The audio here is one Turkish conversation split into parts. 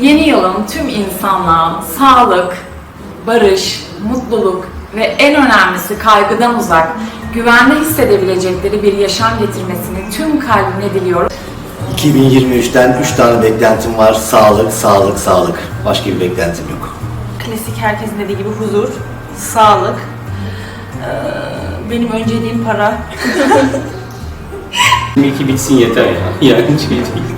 Yeni yılın tüm insanlığa sağlık, barış, mutluluk ve en önemlisi kaygıdan uzak, güvende hissedebilecekleri bir yaşam getirmesini tüm kalbimle diliyorum. 2023'ten 3 tane beklentim var. Sağlık, sağlık, sağlık. Başka bir beklentim yok. Klasik herkesin dediği gibi huzur, sağlık, ee, benim önceliğim para. 22 bitsin yeter ya. Yani şey değil.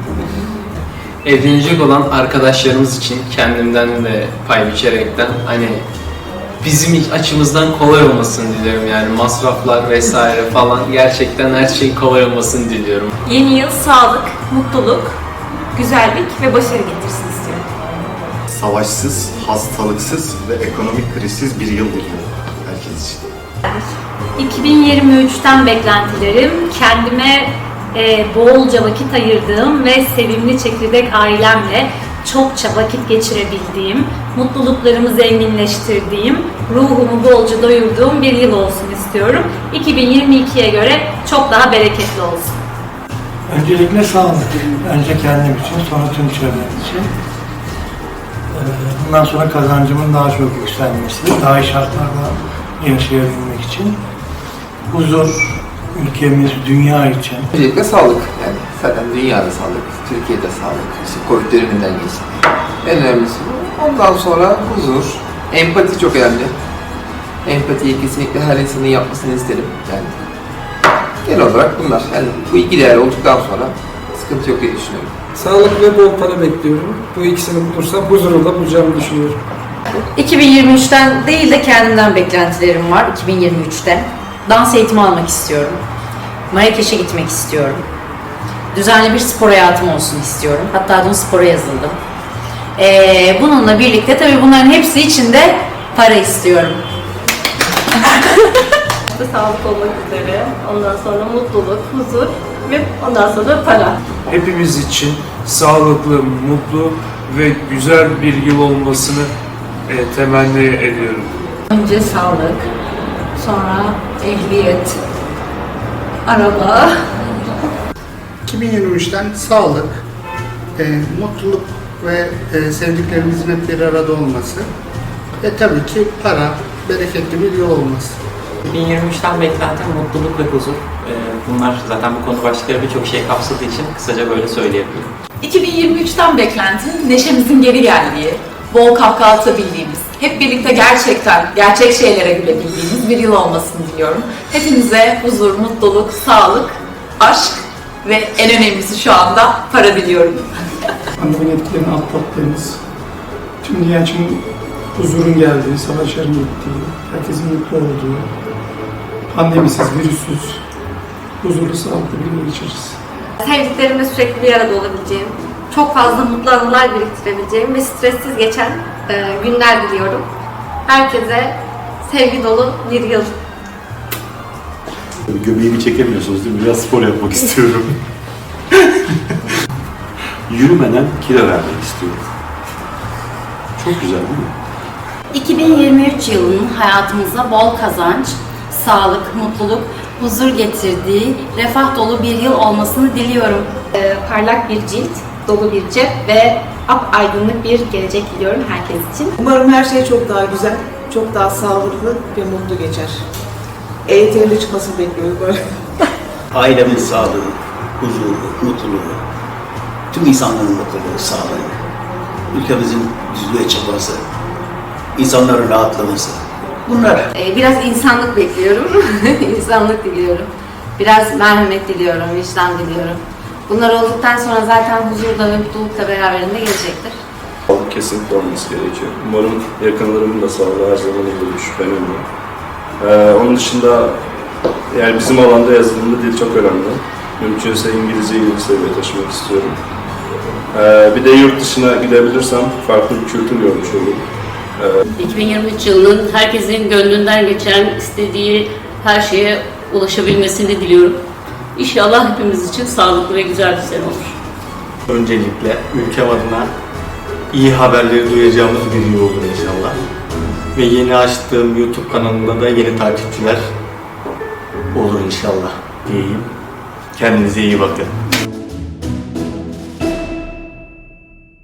Evlenecek olan arkadaşlarımız için kendimden ve pay biçerekten hani bizim açımızdan kolay olmasını diliyorum yani masraflar vesaire falan gerçekten her şey kolay olmasını diliyorum. Yeni yıl sağlık, mutluluk, güzellik ve başarı getirsin istiyorum. savaşsız, hastalıksız ve ekonomik krizsiz bir yıl diliyorum herkes için. 2023'ten beklentilerim kendime e, bolca vakit ayırdığım ve sevimli çekirdek ailemle çokça vakit geçirebildiğim, mutluluklarımı zenginleştirdiğim, ruhumu bolca doyurduğum bir yıl olsun istiyorum. 2022'ye göre çok daha bereketli olsun. Öncelikle sağlık. Önce kendim için, sonra tüm çevrem için. Ee, Bundan sonra kazancımın daha çok yükselmesi, daha iyi şartlarda yaşayabilmek için. Huzur, ülkemiz, dünya için. Öncelikle sağlık. Yani zaten dünyada sağlık, Türkiye'de sağlık. İşte Covid döneminden geçti. En önemlisi bu. Ondan sonra huzur. Empati çok önemli. Empatiyi kesinlikle her insanın yapmasını isterim. Yani genel olarak bunlar. Yani bu iki değer olduktan sonra sıkıntı yok diye düşünüyorum. Sağlık ve bol para bekliyorum. Bu ikisini bulursam huzurla bulacağımı düşünüyorum. 2023'ten değil de kendimden beklentilerim var 2023'te. Dans eğitimi almak istiyorum. Marrakeş'e gitmek istiyorum. Düzenli bir spor hayatım olsun istiyorum. Hatta dün spora yazıldım. Ee, bununla birlikte tabii bunların hepsi için de para istiyorum. Sağlık olmak üzere, ondan sonra mutluluk, huzur ve ondan sonra para. Hepimiz için sağlıklı, mutlu ve güzel bir yıl olmasını e, temenni ediyorum. Önce sağlık, sonra ehliyet, araba, 2023'ten sağlık, e, mutluluk ve e, sevdiklerimizin hep bir arada olması ve tabii ki para, bereketli bir yol olması. 2023'ten beklentim mutluluk ve huzur. Ee, Bunlar zaten bu konu başlıkları birçok şey kapsadığı için kısaca böyle söyleyebilirim. 2023'ten beklentim neşemizin geri geldiği, bol kahkaha atabildiğimiz, hep birlikte gerçekten gerçek şeylere gülebildiğimiz bir yıl olmasını diliyorum. Hepinize huzur, mutluluk, sağlık, aşk ve en önemlisi şu anda para diliyorum. Pandeminin etkilerini atlattığımız, tüm dünya için huzurun geldiği, savaşların bittiği, herkesin mutlu olduğu, pandemisiz, virüsüz, huzurlu, sağlıklı bir yıl geçiririz. Sevdiklerimle sürekli bir arada olabileceğim, çok fazla mutlu anılar biriktirebileceğim ve stressiz geçen e, günler diliyorum. Herkese sevgi dolu bir yıl Göbeğimi çekemiyorsunuz değil mi? Biraz spor yapmak istiyorum. Yürümeden kilo vermek istiyorum. Çok güzel değil mi? 2023 yılının hayatımıza bol kazanç, sağlık, mutluluk, huzur getirdiği, refah dolu bir yıl olmasını diliyorum. Ee, parlak bir cilt, dolu bir cep ve aydınlık bir gelecek diliyorum herkes için. Umarım her şey çok daha güzel, çok daha sağlıklı ve mutlu geçer. EYT'li çıkmasını bekliyoruz böyle. Ailemin sağlığı, huzuru, mutluluğu, tüm insanların mutluluğu, sağlığı, ülkemizin düzlüğe çıkması, insanların rahatlaması. Bunlar Ee, Biraz insanlık bekliyorum. insanlık diliyorum. Biraz merhamet diliyorum, vicdan diliyorum. Bunlar olduktan sonra zaten huzur da ve mutluluk da beraberinde gelecektir. Sağlık kesinlikle olması gerekiyor. Umarım yakınlarımın da sağlığı her zaman iyi olur, şüphem yok. Ee, onun dışında yani bizim alanda yazılımda dil çok önemli. Mümkünse İngilizceyi bir seviyeye taşımak istiyorum. Ee, bir de yurt dışına gidebilirsem farklı bir kültür görmüş olurum. 2023 yılının herkesin gönlünden geçen, istediği her şeye ulaşabilmesini diliyorum. İnşallah hepimiz için sağlıklı ve güzel bir sene olur. Öncelikle ülkem adına iyi haberleri duyacağımız bir yıl olur inşallah. Ve yeni açtığım YouTube kanalında da yeni takipçiler olur inşallah diyeyim. Kendinize iyi bakın.